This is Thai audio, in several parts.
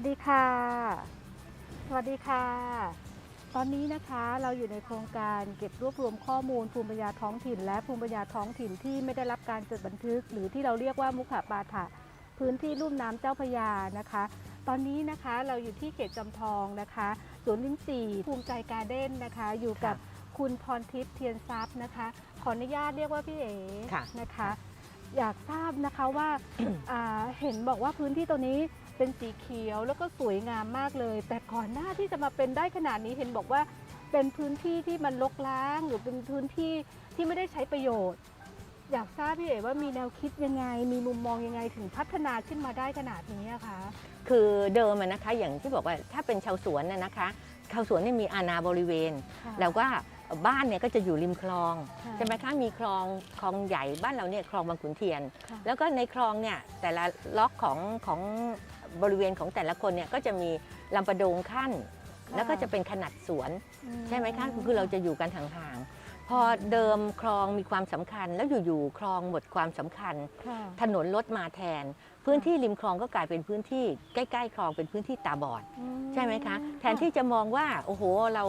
สวัสดีค่ะ สวัสดีค่ะ ตอนนี้นะคะเราอยู่ในโครงการเก็บรวบรวมข้อมูลภูมิปัญญาท้องถิ่น และภูมิปัญญาท้องถิ่นที่ไม่ได้รับการจดบันทึก หรือที่เราเรียกว่ามุขปาฐะพื้นที่ลุ่มน้ำเจ้าพระยานะคะ ตอนนี้นะคะเราอยู่ที่เขตจำทองนะคะสวนลิ้นจี่ภูมิใจการ์เด้นนะคะ อยู่กับคุณพรทิพย์เทียนทรัพย์นะคะ ขออนุญาตเรียกว่าพี่เอ๋ค่ะนะคะ อยากทราบนะคะว่าอ่าเห็นบอกว่าพื้นที่ตัวนี้ เป็นสีเขียวแล้วก็สวยงามมากเลย แต่ก่อนหน้าที่จะมาเป็นได้ขนาดนี้เห็นบอกว่า เป็นพื้นที่ที่มันรกร้างหรือเป็นพื้นที่ที่ไม่ได้ใช้ประโยชน์ อยากทราบพี่เอ๋ว่ามีแนวคิดยังไง มีมุมมองยังไงถึงพัฒนาขึ้นมาได้ขนาดนี้อะคะ คือเดิมอะนะคะอย่างที่บอกว่าถ้าเป็นชาวสวนน่ะนะคะชาวสวนเนี่ยมีอาณาบริเวณ ค่ะแล้วก็บ้านเนี่ยก็จะอยู่ริมคลองค่ะใช่ไหมคะมีคลองคลองใหญ่บ้านเราเนี่ยคลองบางขุนเทียน ค่ะ แล้วก็ในคลองเนี่ยแต่ละล็อกของของ บริเวณของแต่ละคนเนี่ยก็จะมีลำประโดงขั้นค่ะแล้วก็จะเป็นขนาดสวนอืใช่ไหมคะคือเราจะอยู่กันห่างๆพอเดิมคลองมีความสำคัญ แล้วอยู่ๆคลองหมดความสำคัญค่ะถนนรถมาแทน พื้นที่ริมคลองก็กลายเป็นพื้นที่ใกล้ๆ คลองเป็นพื้นที่ตาบอดอืใช่ไหมคะ แทนที่จะมองว่าโอ้โหเรา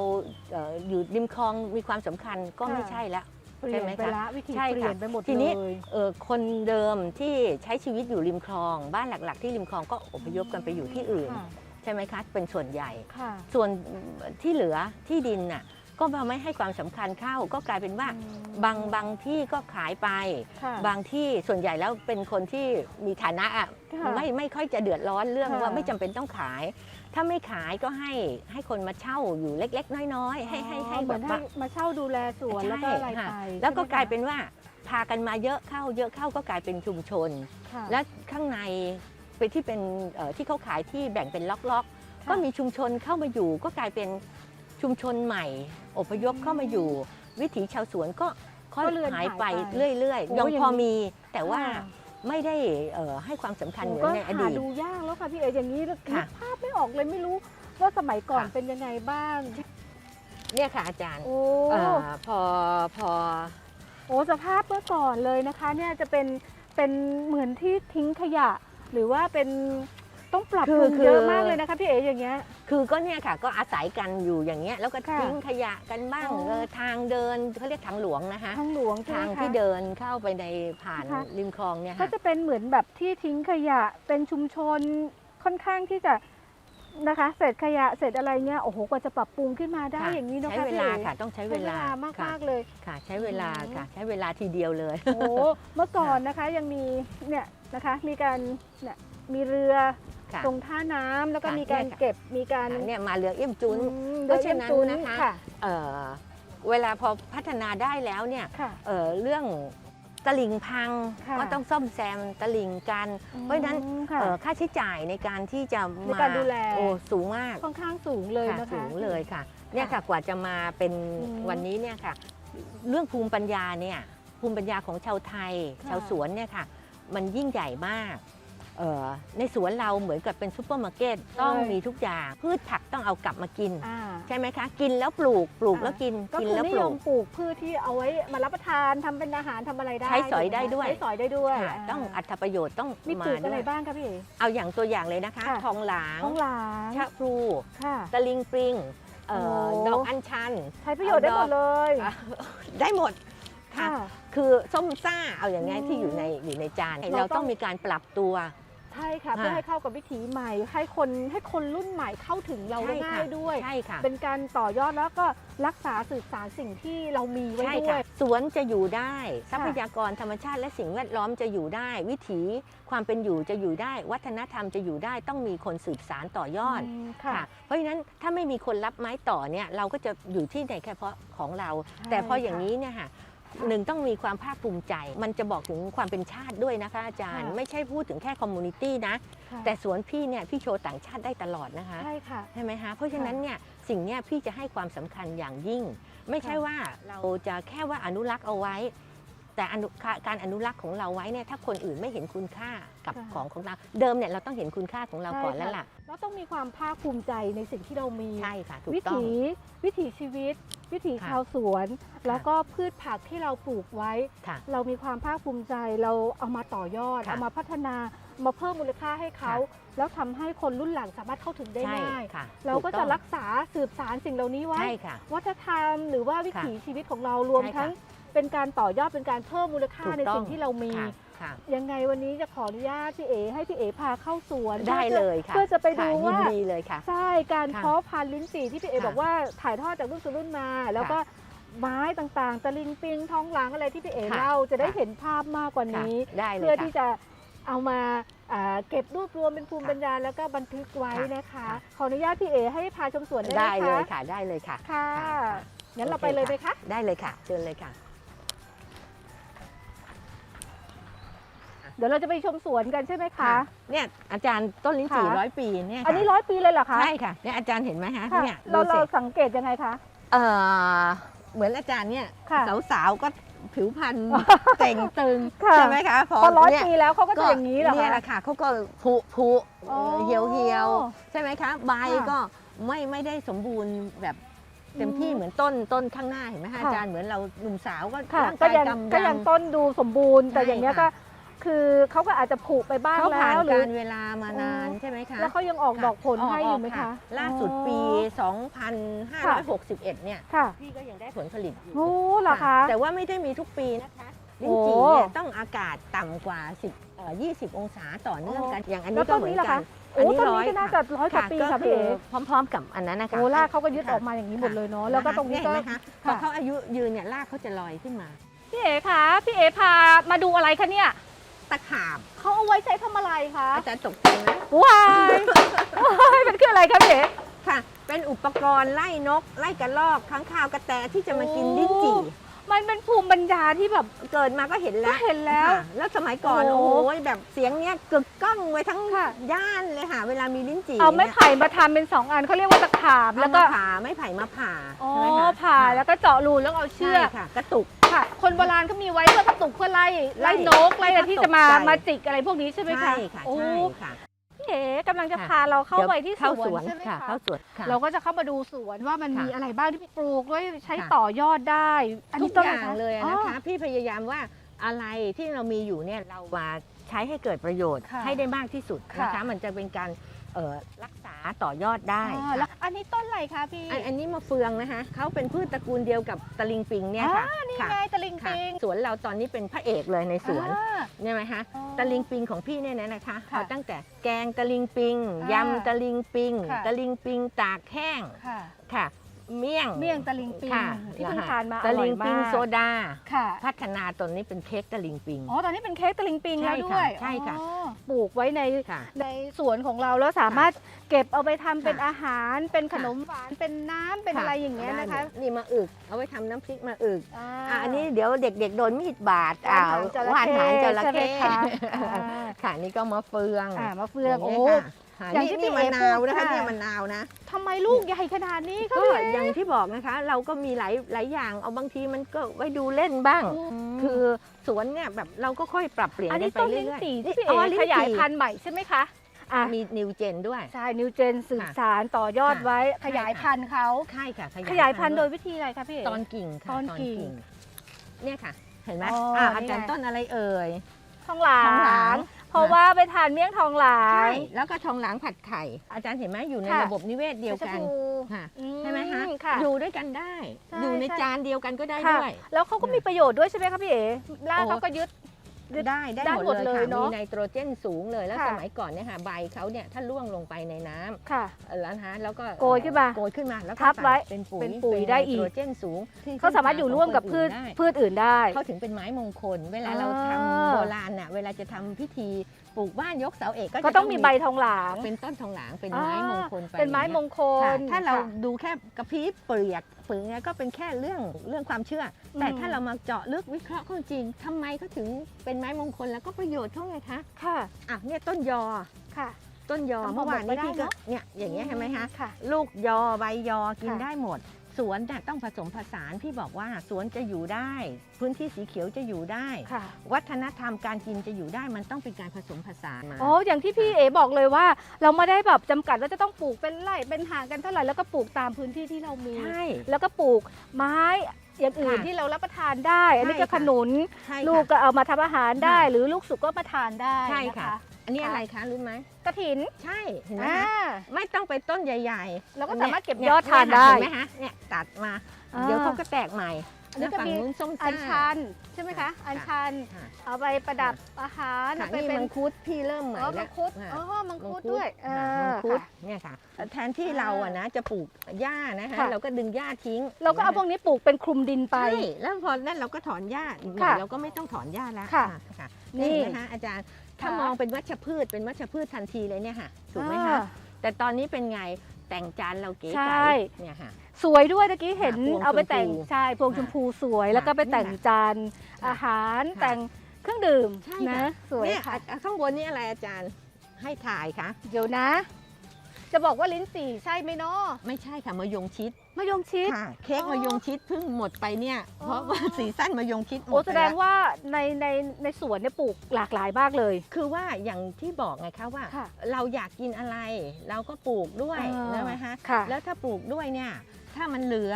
เอ่ออยู่ริมคลองมีความสำคัญก็ไม่ใช่ละ เปลี่ใช่ยนไหมไปคะละวิธีใช่ค่ะเปลี่ยนไปหมดทีเลนี้ยเอ่อคนเดิมที่ใช้ชีวิตอยู่ริมคลอง บ้านหลัก ๆ ที่ริมคลองก็อพยพกันไปอยู่ที่อื่นค่ะใช่ไหมคะเป็นส่วนใหญ่ค่ะส่วนที่เหลือที่ดินน่ะก็มาไม่ให้ความสำคัญเข้าก็กลายเป็นว่าอืมบางบางที่ก็ขายไปค่ะบางที่ส่วนใหญ่แล้วเป็นคนที่มีฐานะอะค่ะไม่ไม่ค่อยจะเดือดร้อนเรื่องค่ะว่าไม่จำเป็นต้องขาย ถ้าไม่ขายก็ให้ให้คนมาเช่าอยู่เล็ก ๆ น้อยๆ ให้ให้ให้อ๋อเหแบมือนบให้ว่า มาเช่าดูแลสวนแล้วก็อะไรใช่ไปค่ะ แล้วก็ใช่ไหมกลายคะเป็นว่าพากันมาเยอะเข้า เยอะเข้าก็กลายเป็นชุมชนค่ะและข้างในไปที่เป็นเอ่อที่เขาขายที่แบ่งเป็นล็อกๆค่ะก็มีชุมชนเข้ามาอยู่ ก็กลายเป็นชุมชนใหม่ อพยพเข้ามาอยู่ วิถีชาวสวนก็ค่อยก็เลือนหายไปหายไปเรื่อยโอ้ๆยังอย่างพอนี้มี แต่ว่าค่ะ ไม่ได้เอ่อให้ความสำคัญโอ้เหมือนในอก็ดีหาตดูยากแล้วค่ะพี่เอ๋อย่างนี้นึกค่ะภาพไม่ออกเลยไม่รู้ว่าสมัยก่อนค่ะ เป็นยังไงบ้าง เนี่ยค่ะอาจารย์โอ้เอ่อพอพอ โอ้สภาพเมื่อก่อนเลยนะคะ เนี่ยจะเป็นเป็นเหมือนที่ทิ้งขยะ หรือว่าเป็น ต้องปรับปรุงเยอะมากเลยนะคะพี่เอ๋อย่างเงี้ย คือก็เนี่ยค่ะ ก็อาศัยกันอยู่อย่างเงี้ยแล้วก็ค่ะทิ้งขยะกันบ้างอ๋อ เออทางเดินเขาเรียกทางหลวงนะคะทางหลวงใช่ทางไหมคะ ที่เดินเข้าไปในผ่านนะคะริมคลองเนี่ยก็ค่ะ จะเป็นเหมือนแบบที่ทิ้งขยะเป็นชุมชนค่อนข้างที่จะนะคะเศษขยะเศษอะไรเงี้ยโอ้โหกว่าจะปรับปรุงขึ้นมาได้ค่ะอย่างนี้เนอะใช้คะเวพี่ลาเอ๋ค่ะ ต้องใช้ใช้เวเวลาลามากค่ะมากๆเลย ค่ะ ใช้เวลาอืม ค่ะ ใช้เวลาทีเดียวเลย โอ้เมื่อก่อนนะคะยังมีเนี่ยนะคะมีการเนี่ยมีเรือ ค่ะตรงท่าน้ำแล้วก็ค่ะมีการเนี่ยค่ะ เก็บมีการเนี่ยมาเรือเอี่ยมจุน อืมเพราะฉะนั้นเดินะคะค่ะเอ่อเวลาพอพัฒนาได้แล้วเนี่ยค่ะ เอ่อเรื่องตลิ่งพังค่ะ ก็ต้องซ่อมแซมตลิ่งกัน เพราะฉะนั้นอืมค่ะ เอ่อค่าใช้จ่ายในการที่จะในมาการดูแล โอ้สูงมากค่อนข้างสูงเลยค่ะนะคะ สูงเลยค่ะเนี่ยค่ะกว่าจะมาเป็นอืมวันนี้เนี่ยค่ะ เรื่องภูมิปัญญาเนี่ยภูมิปัญญาของชาวไทย ค่ะ ชาวสวนเนี่ยค่ะ มันยิ่งใหญ่มากเอ่อ ในสวนเราเหมือนกับเป็นซูเปอร์มาร์เก็ตต้องมีทุกอย่าง พืชผักต้องเอากลับมากินอ่าใช่ไหมคะ กินแล้วปลูกปลูกอ่าแล้วกินก็กินคือแล้วนิปยลูมกปลูกพืชที่เอาไว้มารับประทานทำเป็นอาหารทำอะไรได้ใช้สอยถูกหมได้ด้วยใช้สอยได้ด้วยค่ะาต้องอัตประโยชน์ต้องมีปมาลูกด้อะไรวยบ้างคะพี่เอ๋เอาอย่างตัวอย่างเลยนะคะค่ะทองหลางท้องหลางชะพลูค่ะตะลิงปริงเอ่อโอ้ดอกอัญชันใช้ประโยชน์ได้หมดเลยอะได้หมดค่ะค่ะ คือส้มซ่าเอาอย่างไงอืมที่อยู่ในอยู่ในจานเราเราต้ต้อองงมีการปรับตัว ใช่ค่ะค่ะเพื่อให้เข้ากับวิถีใหม่ ให้คนให้คนรุ่นใหม่เข้าถึงเราได้ใช่ง่าค่ะยด้วยใช่ค่ะเป็นการต่อยอดแล้วก็รักษาสืบสานสิ่งที่เรามีไว้ใช่ด้วค่ะยสวนจะอยู่ได้ทรัพยากรธรรมชาติและสิ่งแวดล้อมจะอยู่ได้ วิถีความเป็นอยู่จะอยู่ได้ วัฒนธรรมจะอยู่ได้ต้องมีคนสืบสารต่อยอดมค่ะค่ะ เพราะฉะนั้นถ้าไม่มีคนรับไม้ต่อเนี่ยเราก็จะอยู่ที่ในแค่เพาะของเราใช่แต่พออย่างค่ะนี้เนี่ยค่ะ หนึ่งต้องมีความภาคภูมิใจ มันจะบอกถึงความเป็นชาติด้วยนะคะอาจารย์ ค่ะ ไม่ใช่พูดถึงแค่คอมมูนิตี้นะ ค่ะแต่สวนพี่เนี่ยพี่โชว์ต่างชาติได้ตลอดนะคะ ใช่ค่ะ ใช่ไหมคะเพราะฉะนั้นเนี่ยสิ่งเนี้ยพี่จะให้ความสำคัญอย่างยิ่ง ไม่ใช่ค่ะว่าเราจะแค่ว่าอนุรักษ์เอาไว้ แต่อนุการอนุรักษ์ของเราไว้เนี่ยถ้าคนอื่นไม่เห็นคุณค่ากับค่ะ ของของเรา เดิมเนี่ยเราต้องเห็นคุณค่าของเราใช่ก่อนแล้วค่ะล่ะ เราต้องมีความภาคภูมิใจในสิ่งที่เรามี ใช่ค่ะ ถูกวิต้อง ถีวิถีชีวิต วิถีค่ะชาวสวน แล้วก็พืชผักที่เราปลูกไว้ ค่ะเรามีความภาคภูมิใจเราเอามาต่อยอด ค่ะเอามาพัฒนามาเพิ่มมูลค่าให้เขาแล้วทำให้คนรุ่นหลังสามารถเข้าถึงได้ใช่ง่ายค่ะเราก็ถูจะต้องรักษาสืบสารสิ่งเหล่านี้ไว้ ใช่ค่ะ วัฒนธรรมหรือว่าวิถีชีวิตของเรารวมใช่ค่ะ ทั้ง เป็นการต่อยอดเป็นการเพิ่มมูลค่าถูกในต้องสิ่งที่เรามี ค่ะค่ะ ยังไงวันนี้จะขออนุญาตพี่เอให้พี่เอพาเข้าสวนได้พื่อจะเลยค่ะเพื่อจะไปดูค่ว่า ยินดีเลยค่ะ ใช่การค่ะเพาะพันธุ์ลิ้นจี่ที่พี่เอค่ะบอกว่าถ่ายทอดจากรุ่นสู่รุ่นมา แล้วก็ไม้ต่างๆ ตะลิงปิงทองหลางอะไรที่พี่เอค่ะเล่าจะได้ค่ะ เห็นภาพมากกว่าค่ะนี้ ได้เลยเพื่อค่ะที่จะเอามาอ่าเก็บรวบรวมเป็นภูมิค่ะปัญญาแล้วก็บันทึกไว้ค่ะนะคะ ค่ะ ขออนุญาตพี่เอให้พาชมสวนได้ไหมได้คะเลยค่ะ ได้เลยค่ะ ค่ะค่ะ งั้นเราโอเคไปเลยไหมค่ะคะ ได้เลยค่ะ เชิญเลยค่ะ เดี๋ยวเราจะไปชมสวนกันใช่ไหมคะ เนี่ยอาจารย์ต้นลิ้นจี่ค่ะ ร้อยปีเนี่ยอันนี้ค่ะร้อยปีเลยเหรอคะใช่ค่ะเนี่ยอาจารย์เห็นไหมคะค่ะเนี่ยเราดูเราสิสังเกตยังไงคะ เออเหมือนอาจารย์เนี่ยค่ะสาวๆก็ผิวพรรณเต่งตึงค่ะ ใช่ไหมคะพอพอร้อยเนี่ยปีแล้วเขาก็จะอย่างนี้เหรอเนี่ยแหคะ ละค่ะเขาก็ผุผุอ๋อเหี่ยวเหี่ยวๆใช่ไหมคะใบค่ะก็ไม่ไม่ได้สมบูรณ์แบบเต็มที่อืมเหมือนต้นต้นข้างหน้าเห็นไหมคะค่ะ อาจารย์เหมือนเราหนุ่มสาวก็ค่ะร่างก็กายยังกำก็ยยังต้นดูสมบูรณ์ แต่ใช่อย่างเงี้ยค่ะก็ คือเขาก็อาจจะผุไปบ้างเขาแล้ผ่านวหรืกาอ รเวลามานานอ๋อ ใช่ไหมคะแล้วเขายังออกดอกผลให้อยู่ไหมคะ ล่าสุดปีอ๋อ2561 เนี่ย ค่ะพี่ก็ยังได้ผลผลิตอยู่โอ้เหรอคะ แต่ว่าไม่ได้มีทุกปีนะคะลิ้นโอ้จี่เนี่ยต้องอากาศต่ำกว่า 10เอ่อ20 องศาต่อเนื่องกัน อย่างอันแล้นี้วก็ต้นเหมือนี้นล่ะกัคะ นโอ้ต้นนี้ก็น่าจะร้อยกว่าปีก็ค่ะคืพี่อเอ๋พร้อมๆ กับอันนั้นนะคะโอ้รากเขาก็ยึดค่ะออกมาอย่างนี้หมดเลยเนาะแล้วก็ตรงนี้ก็ เห็นไหมคะพอค่ะเขาอายุยืนเนี่ยรากเขาจะลอยขึ้นมา พี่เอ๋คะพี่เอ๋พามาดูอะไรคะเนี่ย ตะขาบเขาเอาไว้ใช้ทำอะไรคะอาจารย์ตกใจไหมว้ายว้ายมันคืออะไรคะพี่เอ๋ค่ะ เป็นอุปกรณ์ไล่นก ไล่กระรอกค้างคาวกระแตที่จะมากินลิ้นจี่ มันเป็นภูมิปัญญาที่แบบ เกิดมาก็เห็นก็แล้วเห็นแล้วค่ะแล้วสมัยก่อนโอ้ โอ้ยแบบเสียงเนี้ยกึกก้องไว้ทั้งค่ะย่านเลยค่ะ เวลามีลิ้นจี่เอาไม้นี่ยไผ่มาทำเป็นสองอันเขาเรียกว่าตะขาบแล้แล้ววก็ก็ผ่าไม้ไผ่มาผ่าอ๋อใช่ไหมคะผ่าแล้วก็เจาะรูแล้วเอาเชืใช่อกค่ะ กระตุก ค่ะ คนโบราณก็มีไว้เพื่อกระตุกเพื่อไล่ไล่ไล่นกไล่อะไรที่จะมาตกใจมาจิกอะไรพวกนี้ใช่ไหมคะใช่ค่ะโอ้ใช่ค่ะ พี่เอ๋กำลังจะค่ะ พาเราเข้าดี๋ยวไปที่สเข้าวนใช่ไหมค่ะ คะเข้าสวนค่ะ เราก็จะเข้ามาดูสวนว่ามันค่ะมีอะไรบ้างที่ปลูกไว้ใช้ค่ะ ต่อยอดได้ อันทุนี้กต้นออะไรย่างคะเลยอ๋อ นะคะ พี่พยายามว่าอะไรที่เรามีอยู่เนี่ยเรามาใช้ให้เกิดประโยชน์ค่ะให้ได้มากที่สุดค่ะนะคะ มันจะเป็นการ เอ่อรักษาต่อยอดได้อ๋อค่ะแล้วอันนี้ต้นอะไรคะพี่อันอันนี้มะเฟืองนะคะเขาเป็นพืชตระกูลเดียวกับตะลิงปิงเนี่ยค่ะอ่านี่ค่ะไงตะลิงค่ะปิง สวนเราตอนนี้เป็นพระเอกเลยในสวนอ่าใช่ไหมคะอ๋อตะลิงปิงของพี่เนี่ยนะนะคะค่ะเอาตั้งแต่แกงตะลิงปิงอ่ายำตะลิงปิงค่ะ ตะลิงปิงตากแห้งค่ะ ค่ะ เมี่ยง เมี่ยงตะลิงปิงค่ะที่เพิ่งะคะทานมาตะลิงอร่อยมากปิงโซดา ค่ะพัฒนาตอนนี้เป็นเค้กตะลิงปิง อ๋อตอนนี้เป็นเค้กตะลิงปิงใช่แล้วค่ะด้วยใช่ค่ะ อ๋อปลูกไว้ในค่ะ ในสวนของเราแล้วสามารถเก็บเอาไปทำเป็นค่ะอาหาร เป็นขค่ะนมหวานเป็นน้ำเป็นอะไรอย่างเงี้ยนะคะได้หมดนี่มาอึก เอาไว้ทำน้ำพริกมาอึกอ่าอะอันนี้เดี๋ยวเด็กๆโดนมีดบาดว่านหางจระเข้ว่านหางจระใช่ไหมเข้คะอ่า ค่ะนี่ก็มาเฟือง อ่ามาเฟืองย่าโอ้นี้ค่ะ ค่ะอย่างนี่ที่นี่พี่มะเอ๋นาวพูดนะคะค่ะ เนี่ยมะนาวนะ ทำไมลูกใหญ่ขนาดนี้คะก็พี่อย่างที่บอกนะคะ เราก็มีหลายหลายอย่างเอาบางทีมันก็ไว้ดูเล่นบ้างมคือสวนเนี่ยแบบเราก็ค่อยปรับเปลี่ยนอันกันี้นไปต้นเรื่ลิ้นอยจี่ๆที่พี่อ๋เอ๋อลิ้นขยายจี่พันธุ์ใหม่ใช่ไหมคะอะมีนิวเจนด้วย ใช่นิวเจนสืบสารต่อยอดค่ะ ไว้ใช่ขยายค่ะพันธุ์เขา ใช่ค่ะ ขยายพันธุ์โดด้วยวิธีอะไรคะพี่เอ๋ตอนกิ่งค่ะตอนกิ่งเนี่ยค่ะ เห็นไหมอ๋ออ่อ่านี่อาจารย์ไง ต้นอะไรเอ่ยทองหลาทองหลางง เพราะว่าไปทานเมี่ยงทองหลาใช่งแล้วก็ทองหลางผัดไข่ อาจารย์เห็นไหมอยู่ในค่ะ ระบบนิเวศเดียวกันเพชรบูรณ์ค่ะอืใช่ไหมคะค่ะ อยู่ด้วยกันได้ ใช่อยู่ในใช่ จานเดียวกันก็ได้ค่ะด้วย แล้วเขาก็มีประโยชน์ด้วยใช่ไหมคะพี่เอ๋รากโอ้เขาก็ยึดยึด ได้ได้ได้หมดหมดเลยเลยค่ะเนมีอะไนโตรเจนสูงเลยแล้วค่ะสมัยก่อนเนี่ยค่ะใบเขาเนี่ยถ้าล่วงลงไปในน้ำค่ะ เอ่อแล้วนะคะแล้วก็โกยขึ้นมาโกยขึ้นมาแล้วก็ทับไว้ใส่เป็นปุ๋ยเป็นปุ๋ยได้อีก นโตรเจนสูงที่เขาสามารถอยู่ร่วมกับพืชได้ พืชอื่นได้ เขาถึงเป็นไม้มงคล เวลาเราอ่าทำโบราณน่ะเวลาจะทำพิธีปลูกบ้านยกเสาเอกก็จะก็ต้องมีใบทองหลางเป็นต้นทองหลางเป็นอ่าไม้มงคลไปเป็นไม้มงคค่ะลถ้าเราค่ะ ดูแค่กระพริบเปลือก เปลือกเนี่ยก็เป็นแค่เรื่องเรื่องความเชื่ออแต่อืมถ้าเรามาเจาะลึกวิเคราะห์ข้อจริงทำไมเขาถึงเป็นไม้มงคลแล้วก็ประโยชน์เท่าไงคะค่ะอะเนี่ยต้นยอค่ะ ต้นยอต้นเมื่อวานนี้บอกไม่พี่ได้ก็เนอะเนี่ยอย่างเงี้ยเห็นไหมคะค่ะลูกยอใบยอกินค่ะได้หมด สวนน่ะต้องผสมผสานพี่บอกว่าสวนจะอยู่ได้ พื้นที่สีเขียวจะอยู่ได้ ค่ะ วัฒนธรรมการกินจะอยู่ได้มันต้องเป็นการผสมผสานมาอ๋ออย่างที่พี่เอบอกเลยว่า เราไม่ได้แบบจำกัดว่าจะต้องปลูกเป็นไร่เป็นห่างกันเท่าไหร่แล้วก็ปลูกตามพื้นที่ที่เรามี ใช่ แล้วก็ปลูกไม้อย่างอื่นค่ะที่เรารับประทานได้ อันนี้ใช่ก็ค่ะขนุน ใช่ลูกค่ะก็เอามาทำอาหารได้ ค่ะหรือลูกสุกก็มาทานได้ใช่นะค่ะ คะ อันนี้อะไรคะรู้ไหมกระถินใช่เห็นไหมอ่าคะไม่ต้องไปต้นใหญ่ๆเราก็สามารถเก็บนี่ยอดทานได้ เห็นไหมคะเนี่ยตัดมาอ่าเดี๋ยวเขาก็แตกใหม่อันนี้ก็ฝั่งมี นู้นส้มอัซ่าญชันใช่ไหมคะอัญชันค่ะ เอาไปประดับอาหารค่ะเอาไปนี่เป็นมังคุดพี่เริ่มใหม่อ๋อแล้มัวงคุดค่ะอ๋อมังมังคุดคุดด้วยเอค่ะอมังคุดค่ะ เนี่ยค่ะแทนที่เราอะนะจะปลูกหญ้านะคะค่ะ เราก็ดึงหญ้าทิ้งเราก็เอาพวกนี้ปลูกเป็นคลุมดินไป ใช่แล้วพอนั้นเราก็ถอนหญ้าอีกหน่อยค่ะเราก็ไม่ต้องถอนหญ้าแล้วค่ะ ค่ะนี่นี่นะคะอาจารย์ ถ้าค่ะมองเป็นวัชพืชเป็นวัชพืชทันทีเลยเนี่ยค่ะถูกไหมคะอ่าแต่ตอนนี้เป็นไงแต่งจานเราเก๋ใช่ไก๋เนี่ยค่ะสวยด้วยตะกี้เห็นพวงเอาไปแต่งชมพูใช่พวงชมพูสวยแล้วก็ไปแต่งนี่ค่ะจานอาหารค่ะแต่งเครื่องดื่มใช่นะค่ะสวยเนี่ยค่ะอะข้างบนนี่อะไรอาจารย์ให้ถ่ายคะเดี๋ยวนะ จะบอกว่าลิ้นจี่ใช่ไหมเนาะไม่ใช่ค่ะมะยงชิดมะยงชิด ค่ะเค้กอ๋อมะยงชิดเพิ่งหมดไปเนี่ย อ๋อ เพราะว่าซีซั่นมะยงชิดหมโอ้ดแสไปดล้งว่าในในในสวนเนี่ยปลูกหลากหลายมากเลย คือว่าอย่างที่บอกไงคะว่า ค่ะเราอยากกินอะไร เราก็ปลูกด้วยอ่า ใช่ไหมคะค่ะแล้วถ้าปลูกด้วยเนี่ยถ้ามันเหลือ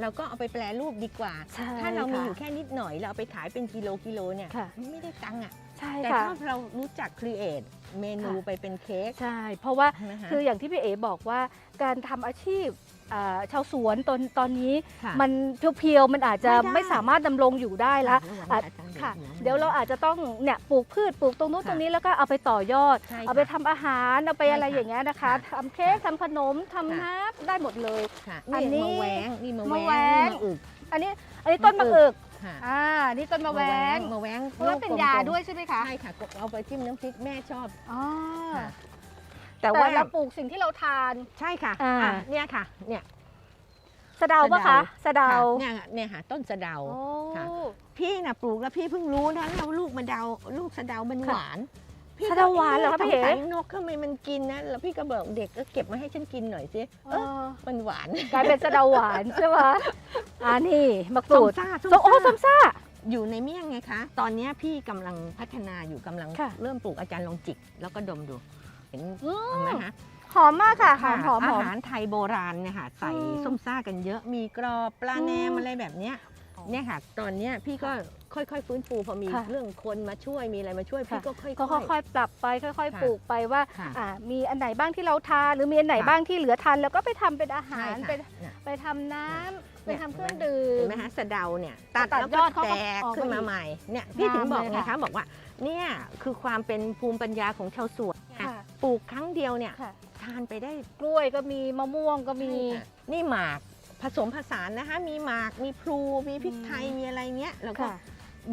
เราก็เอาไปแปรรูปดีกว่า ใช่ถ้าเรามีค่ะอยู่แค่นิดหน่อยเราเอาไปขายเป็นกิโลกิโลเนี่ยค่ะ ไม่ได้ตังค์อะ ใช่แต่ค่ะ ถ้าเรารู้จักครีเอทเมนูค่ะ ไปเป็นเค้ก ใช่ เพราะว่านะคะ คืออย่างที่พี่เอ๋บอกว่าการทำอาชีพอ่าชาวสวนตอนตอนนี้ ค่ะ มันเพียวๆมันอาจจะไม่ได้ ไม่สามารถดำรงอยู่ได้ละระวังอะ อาจารย์ค่ะหัวมันเดี๋ยวเราอาจจะต้องเนี่ยปลูกพืชปลูกตรงนู้นค่ะตรงนี้แล้วก็เอาไปต่อยอด ใช่เอาไปค่ะทำอาหารเอาไปใช่อะไรค่ะอย่างเงี้ยนะคะค่ะทำเค้กทำขนมทำค่ะ น้ำได้หมดเลย ค่ะอันนี้นี่มะแวงนี่มะมะแวแวงง นี่มะอึก อันนี้อันนี้ต้นมะมะอึอึกกค่ะอ่านี่ต้นมะแวงมะแวงเพราะว่าเป็นยาด้วยใช่ไหมคะใช่ค่ะเอาไปจิ้มน้ำพริกแม่ชอบ อ๋อค่ะ แต่แต่ว่าเราปลูกสิ่งที่เราทาน ใช่ค่ะอ่า อะเนี่ยค่ะ เนี่ย สะเดาปะคะสะเดา ค่ะเนี่ยเนี่ยค่ะต้นสะเดา โอ้ ค่ะ พี่น่ะปลูกแล้วพี่เพิ่งรู้นะว่าลูกมะเดา ลูกสะเดามันค่ะหวาน พี่สะเดาหวานเหรอคะก็พี่เอ๋สงสัยนกทำไมมันกินนะแล้วพี่ก็บอกเด็กก็เก็บมาให้ฉันกินหน่อยสิเอเอออมันหวาน กลายเป็นสะเดาหวานใช่ไหมอ่านี่มะกส้รูมดซ่าส้มโอ้ส้มซ่า อยู่ในเมี่ยงไงคะ ตอนเนี้ยพี่กำลังพัฒนาอยู่กำลังค่ะ เริ่มปลูกอาจารย์ลองจิก แล้วก็ดมดู เห็นอืเห็นไหมมคะหอมมากค่ะหอมหอมหอาอม หารไทยโบราณเนี่ยค่ะใส่อืมส้มซ่ากันเยอะมีกรอบปลาแหนมอืม อะไรแบบเนี้ยเนี่ยค่ะ ตอนเนี้ยพี่ก็ ค่อยๆ ฟื้นฟูพอมีค่ะ เรื่องคนมาช่วยมีอะไรมาช่วยพี่ค่ะก็ค่อยๆ ก็ค่อยๆ ปรับไปค่อยค่ะๆปลูกไปว่าค่ะอ่ามีอันไหนบ้างที่เราทานหรือมีอันไหนค่ะบ้างที่เหลือทานแล้วก็ไปทำเป็นอาหาใช่รค่ะไปเนี่ยไปทำน้ำไปเนี่ยทำเครื่องดื่มเห็นไหมคะสะเดาเนี่ยตัดตัดแล้วยก็อดเขาแตก็กออกมาขึ้นมาอีกใหม่เนี่ยพี่ถึงบอกงามเลยไงค่ะคะบอกว่าเนี่ยคือความเป็นภูมิปัญญาของชาวสวนไงค่ะ ปลูกครั้งเดียวเนี่ยค่ะทานไปได้กล้วยก็มีมะม่วงก็มีใช่ค่ะนี่หมากผสมผสานนะคะ มีหมากมีพลูมีพริกไทยอืม มีอะไรเงี้ยแล้วก็ค่ะ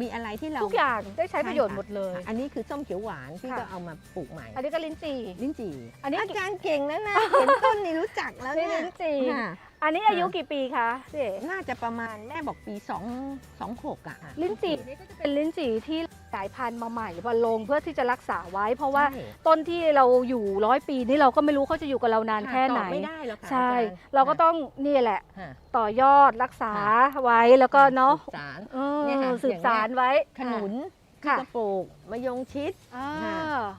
มีอะไรที่เราทุกอย่างได้ใช้ประโยชน์ใช่หมค่ะดเลย อันนี้คือส้มเขียวหวานพี่ค่ะ ก็เอามาปลูกใหม่ อันนี้ก็ลิ้นจี่ ลิ้นจี่อันนี้ อาจารย์เก่งนะนะ เห็นต้นนี่รู้จักแล้วนี่เนี่ยลิ้นจี่ค่ะอันนี้อายุกี่ปีคะพี่เอ๋น่าจะประมาณแม่บอกปี2 2 6อะลิ้นจี่นี่ก็จะเป็นลิ้นจี่ที่ สายพันธุ์มาใหม่มาลงเพื่อที่จะรักษาไว้ เพราะว่าใช่ต้นที่เราอยู่ร้อยปีนี่เราก็ไม่รู้เขาจะอยู่กับเรานานค่ะแค่ไหนตอบไม่ได้หรอกค่ะใช่อาจารย์เราก็ต้องนี่แหละค่ะต่อยอดรักษาค่ะไว้แล้วก็เนาะสืบสารเออเนี่ยค่ะสืบสารไว้ขนุนค่ะกระปลูกมะยงชิดอ่าค่ะ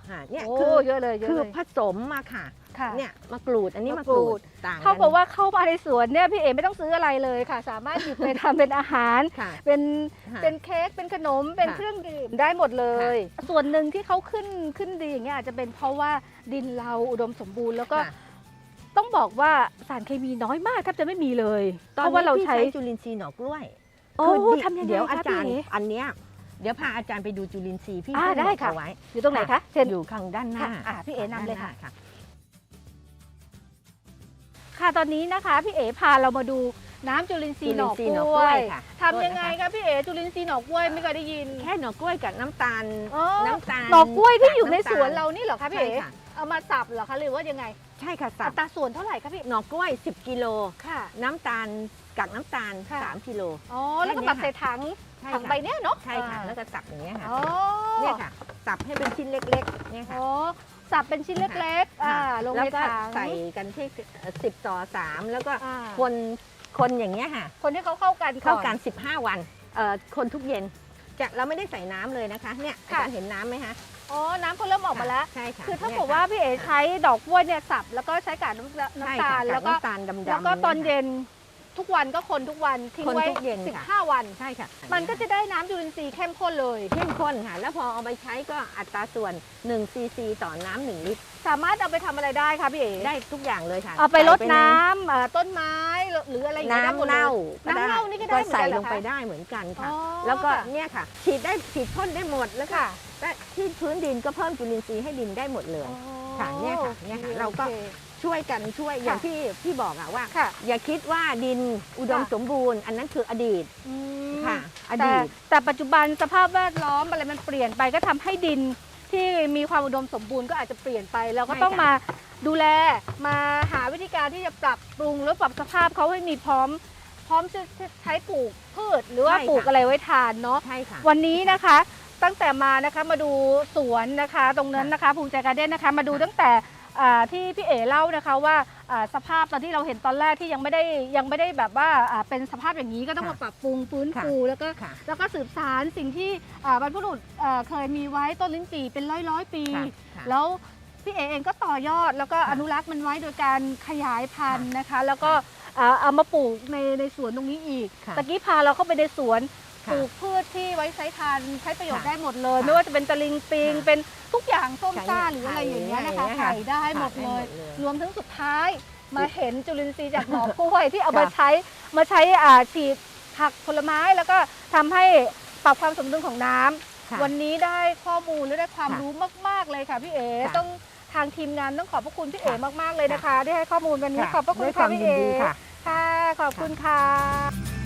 ค่ะเนี่ยโอ้คือเยอะเลยเยอะคือเลยผสมมาค่ะ ค่ะเนี่ยมะกรูดอันนี้มะมะกกรูรูดด ต่างเท่ากับว่าเข้ามาในสวนเนี่ยพี่เอไม่ต้องซื้ออะไรเลยค่ะ สามารถหยิบไปทำเป็นอาหาร ค่ะ เป็นค่ะเป็นเค้กเป็นขนมเป็นค่ะเครื่องดื่มได้หมดเลย ส่วนหนึ่งที่เขาขึ้นขึ้นดีอย่างเงี้ยอาจจะเป็นเพราะว่าดินเราอุดมสมบูรณ์แล้วก็ค่ะ ต้องบอกว่าสารเคมีน้อยมากแทบจะไม่มีเลยตอเพนราะว่านี้เราพี่ใช้ ใช้จุลินทรีย์หน่อกล้วยโอ้คือทำยังไงเดี๋ยวคะอาจารย์พี่อันเนี้ยเดี๋ยวพาอาจารย์ไปดูจุลินทรีย์พี่อ่าขึ้นได้ค่ะ เอาไว้อยู่ตรงไหนคะเชิญอยู่ข้างด้านหน้าค่ะอ่าพี่เอ๋นำเลยค่ะ ด้าหา ค่ะตอนนี้นะคะพี่เอ๋พาเรามาดูน้ำจุลินทรีย์หน่อจุลินทรีย์กหน่อล้กล้ววยยค่ะทำยังไงโทษนะคะ คะพี่เอ๋จุลินทรีย์หน่อกล้วยไม่เคยได้ยินแค่หน่อกล้วยกับน้ำตาล อ๋อน้ำตาลหน่อกล้วยที่อยู่ในำตลสวนเรานี่เหรอคะพี่ใช่เอ๋ค่ะ เอามาสับเหรอคะหรือว่ายังไงใช่ค่ะสัอับตราส่วนเท่าไหร่คะพี่หน่อกล้วย 10 กิโล ค่ะ น้ำตาลกักน้ำตาล ค่ะ 3 กิโล อ๋อแล้วก็แค่นี้ตัดค่ะใส่ถังใช่ถังค่ะใบเนี้ยเนาะใช่ค่ะอ่าแล้วก็สับอย่างเงี้ยค่ะอ๋อเนี่ยค่ะ สับให้เป็นชิ้นเล็กๆเนี่ยค่ะ อ๋อ สับเป็นชิ้นเล็กๆอ่าลงแล้วในก็ถัง ใส่กันที่สิบต่อสามแล้วก็อ่า คนคนอย่างเงี้ยค่ะ คนที่เขาเข้ากันเข้าอกัน15 วันเอ่อคนทุกเย็นจะเราไม่ได้ใส่น้ำเลยนะคะเนี่ยค่ะอาจารย์เห็นน้ำไหมคะอ๋อ น้ำเขาเริ่มออกมาแล้ว ใช่ค่ะคือถ้านี่บอกว่าพี่เอ๋ใช้ดอกกล้วยเนี่ยสับแล้วก็ใช้กากน้ำใช่น้ำตาค่ะลแล้วก็กากน้ำตาลดำๆแล้วก็ตอนยค่ะเย็น ทุกวันก็คนทุกวันทิ้งคนไว้ทุกเย็นค่ะ15วัน ใช่ค่ะมันก็จะได้น้ำจุลินทรีย์เข้มข้นเลย เข้มข้นค่ะ แล้วพอเอาไปใช้ก็อัตราส่วน1ซีซีต่อน้ำหนึ่งลิตร สามารถเอาไปทำอะไรได้คะพี่เอ๋ได้ทุกอย่างเลยค่ะเอาไปรดใส่ใน้ำเอ่อต้นไม้หรืออะไรอย่างเงี้ยได้หมดน้ำเลย เน่าน้ำเน่านี่ก็ได้เหมือนกันใส่เหรลองคะไปได้เหมือนกันค่ะ อ๋อแล้วก็ค่ะ เนี่ยค่ะ ฉีดได้ฉีดพ่นได้หมดแล้วก็ค่ะ และที่พื้นดินก็เพิ่มจุลินทรีย์ให้ดินได้หมดเลย ค่ะเนี่ยค่ะเนี่ยค่ะเราก็ โอค ช่วยกันช่วยอย่างที่พี่บอกอะว่า ค่ะ อย่าคิดว่าดินอุดมค่ะ สมบูรณ์ อันนั้นคืออดีตอืมค่ะอแต่ดีต แต่ปัจจุบันสภาพแวดล้อมอะไรมันเปลี่ยนไปก็ทำให้ดินที่มีความอุดมสมบูรณ์ก็อาจจะเปลี่ยนไปเราก็ใช่ต้องค่ะ มาดูแลมาหาวิธีการที่จะปรับปรุงหรือปรับสภาพเขาให้มีพร้อม พร้อมจะใช้ปลูกพืชหรือว่าปลูกอะไรไว้ทานเนาะ ใช่ค่ะ วันนี้นะคะตั้งแต่มานะคะมาดูสวนนะคะ ตรงนั้นนะคะภูมิใจการเด้นนะคะ มาดูตั้งแต่อ่า ที่พี่เอ๋เล่านะคะว่าอ่าสภาพตอนที่เราเห็นตอนแรกที่ยังไม่ได้ยังไม่ได้แบบว่าอ่าเป็นสภาพอย่างนี้ก็ต้องค่ะมาปรับปรุงฟื้นค่ะฟูแล้วก็ค่ะแล้วก็สืบสารสิ่งที่อ่าบรรพบุรุษอ่าเคยมีไว้ต้นลิ้นจี่เป็นร้อยร้อยๆปีค่ะค่ะแล้วพี่เอเองก็ต่อยอดแล้วก็ค่ะอนุรักษ์มันไว้โดยการขยายพันธุ์ค่ะนะคะ แล้วก็อ่าเอามาปลูกในในสวนตรงนี้อีกค่ะตะกี้พาเราเข้าไปในสวน ปค่ะลูกพืชที่ไว้ใช้ทานใช้ประโยชน์ค่ะได้หมดเลยค่ะไม่ว่าจะเป็นตะลิงปิงค่ะเป็นทุกอย่างส้มไข่ซ่าหรืออะไรอย่างเงี้ยนะคะไข่ไข่ได้หมดค่ะเลยได้หมดเลย รวมถึงสุดท้ายมาเห็นจุลินทรีย์จากหน่อกล้วยที่เอามาค่ะใช้มาใช้อ่าฉีดผักผลไม้แล้วก็ทำให้ปรับความสมดุลของน้ำค่ะวันนี้ได้ข้อมูลและได้ความค่ะรู้มาก ๆ เลยค่ะพี่เอ๋ค่ะต้องทางทีมงานต้องขอบพระคุณพี่เอ๋ค่ะมาก ๆ เลยนะคะ ที่ให้ข้อมูลวันนี้ค่ะขอบพระคุณด้วยคค่ะวามพี่ยินเอ๋ดีค่ะค่ะขอบคุณค่ะ